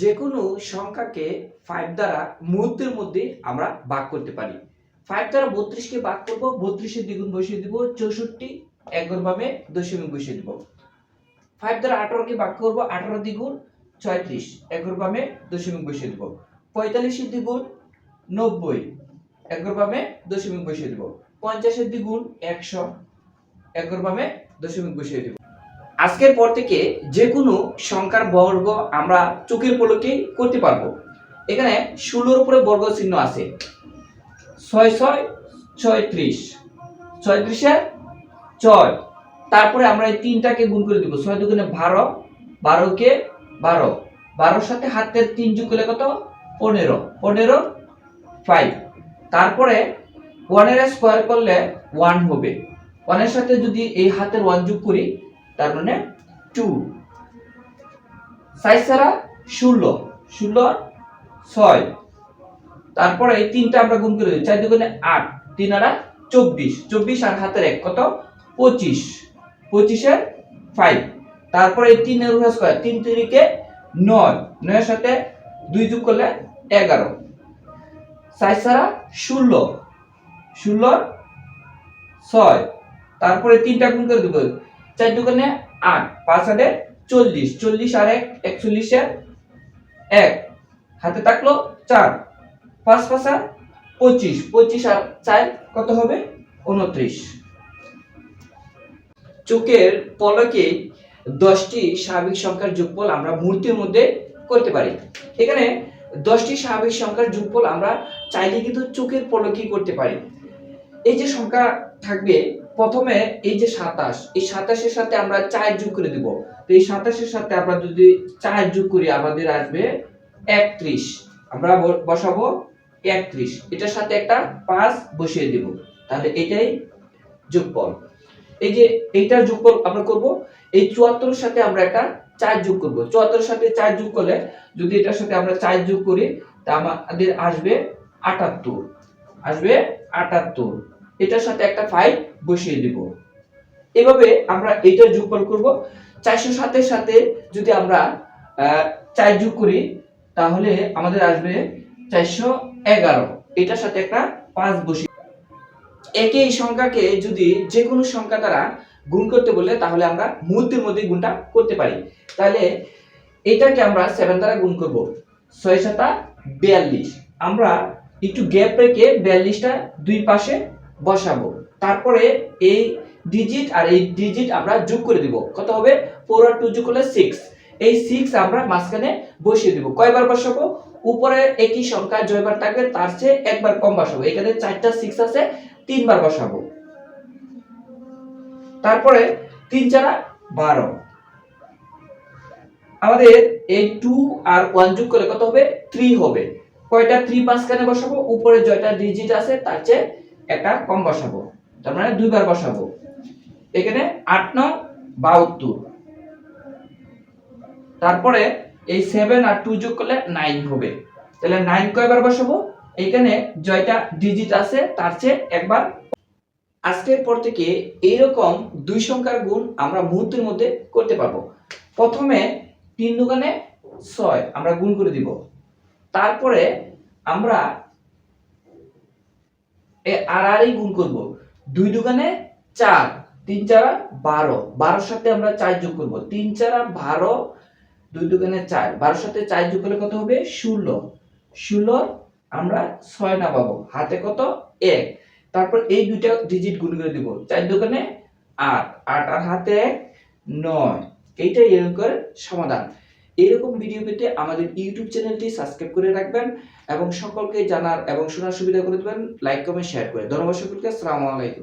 যে কোনো সংখ্যাকে ফাইভ দ্বারা মুহূর্তের মধ্যে আমরা ভাগ করতে পারি। ফাইভ দ্বারা বত্রিশকে ভাগ করব বত্রিশের দ্বিগুণ বসিয়ে দিব, চৌষট্টি এগারোভাবে দশমিক বসিয়ে দিব। ফাইভ দ্বারা আঠারোকে ভাগ করব, আঠারো দ্বিগুণ ছয়ত্রিশ এগারোভাবে দশমিক বসিয়ে দিব। পঁয়তাল্লিশের দ্বিগুণ নব্বই এগারোভাবে দশমিক বসিয়ে দিব। পঞ্চাশের দ্বিগুণ একশো এগারোভাবে দশমিক বসিয়ে দিব। আজকের পর থেকে যে কোনো সংখ্যার বর্গ আমরা চোখের পলকে করতে পারব। এখানে ষোলোর উপরে বর্গ চিহ্ন আছে। ছয় ছয় ছয়ত্রিশ ছয়ত্রিশে ছয় তারপরে আমরা এই তিনটাকে গুণ করে দিব। ছয় দুগুণে বারো, বারোকে বারো। বারোর সাথে হাতের তিন যোগ করলে কত? পনেরো। পনেরো ফাইভ তারপরে ওয়ানের স্কোয়ার করলে ওয়ান হবে। ওয়ানের সাথে যদি এই হাতের ওয়ান যোগ করি তার মানে টু সাইজ ছাড়া ষোলো। ষোলো ছয়। তারপরে এই তিনটা আমরা গুণ করে চার দুগুণে আট। তিন আড়া চব্বিশ। চব্বিশ আর হাতের এক, কত? পঁচিশ। পঁচিশের ফাইভ তারপরে এই তিনের স্কোয়ার তিন তিরিকে নয়। নয়ের সাথে দুই যোগ করলে এগারো। সাইজ ছাড়া ষোলো। ষোলো ছয়। তারপরে তিনটা গুণ করে দেবো। চার দোকানে আট, পাঁচ হাতে চল্লিশ চল্লিশ আর এক, একচল্লিশের এক। হাতে থাকল চার, পাঁচ পাঁচ আর পঁচিশ পঁচিশ আর চার কত হবে? উনত্রিশ। চোখের পলকে দশটি স্বাভাবিক সংখ্যার যোগফল আমরা মুহূর্তের মধ্যে করতে পারি। এখানে দশটি স্বাভাবিক সংখ্যার যোগফল আমরা চাইলে কিন্তু চোখের পলকেই করতে পারি। এই যে সংখ্যা থাকবে প্রথমে এই যে সাতাশ, এই সাতাশের সাথে আমরা চার যোগ করে দিব। তো এই সাতাশের সাথে আমরা যদি চার যোগ করি, আমাদের আসবে একত্রিশ। আমরা বসাবো একত্রিশ। এটার সাথে একটা পাঁচ বসিয়ে দিব। তাহলে এটাই যোগফল। এই যে এইটার যোগফল আমরা করব, এই চুয়াত্তরের সাথে আমরা একটা চার যোগ করব। চুয়াত্তরের সাথে চার যোগ করলে যদি এটার সাথে আমরা চার যোগ করি, তা আমাদের আসবে আটাত্তর। আসবে আটাত্তর। এটার সাথে একটা ফাইভ বসিয়ে দিব। এভাবে আমরা এইটার যোগফল করব। চারশো সাতের সাথে যদি আমরা চার যোগ করি, তাহলে আমাদের আসবে চারশো এগারো। এটার সাথে একটা পাঁচ বসিয়ে একই সংখ্যাকে যদি যে কোনো সংখ্যা দ্বারা গুণ করতে বললে তাহলে আমরা মুহূর্তের মধ্যে গুণটা করতে পারি। তাহলে এটাকে আমরা সেভেন দ্বারা গুণ করব। ছয় সাতা বিয়াল্লিশ। আমরা একটু গ্যাপ রেখে বিয়াল্লিশটা দুই পাশে বসাবো। তারপরে এই ডিজিট আর এই ডিজিট আমরা যোগ করে দিব। কত হবে? ফোর আর টু যোগ করলে সিক্স এই সিক্স আমরা মাঝখানে বসিয়ে দিব। কয়বার বসাবো? উপরে একই সংখ্যা জয়বার থাকবে, তার চেয়ে একবার কম বসাবো। এখানে চারটা সিক্স আছে, তিনবার বসাবো। তারপরে তিন চারা বারো। আমাদের এই টু আর ওয়ান যোগ করলে কত হবে? থ্রি হবে। কয়টা? থ্রি পাঁচখানে বসাবো, উপরে জয়টা ডিজিট আছে, তার চেয়ে একটা কম বসাবো। তার মানে দুইবার বসাবো। এখানে আট নং বাহাত্তর তারপরে এই সেভেন আর টু যোগ করলে নাইন হবে। তাহলে নাইন কয়বার বসাবো? এখানে জয়টা ডিজিট আছে, তার চেয়ে একবার আজকের পর থেকে এইরকম দুই সংখ্যার গুণ আমরা মুহূর্তের মধ্যে করতে পারব। প্রথমে তিন দোকানে ছয় আমরা গুণ করে দিব। তারপরে আমরা আর আরই গুণ করব। দুই দোকানে চার, তিন চারা বারো। বারোর সাথে আমরা চার যোগ করব। তিন চারা বারো, দুই দোকানে চার। বারোর সাথে চার যোগ করলে কত হবে? ষোলো। ষোলো আমরা ছয় না পাবো হাতে কত? এক। তারপর এই দুইটা ডিজিট গুণ করে দিব। চার দোকানে আট। আট আর হাতে এক নয়। এইটাই এরকম সমাধান। এরকম ভিডিও পেতে আমাদের ইউটিউব চ্যানেলটি সাবস্ক্রাইব করে রাখবেন এবং সকলকে জানার এবং শোনার সুবিধা করে দেবেন। লাইক কমেন্ট শেয়ার করে। ধন্যবাদ সকলকে। আসসালামু আলাইকুম।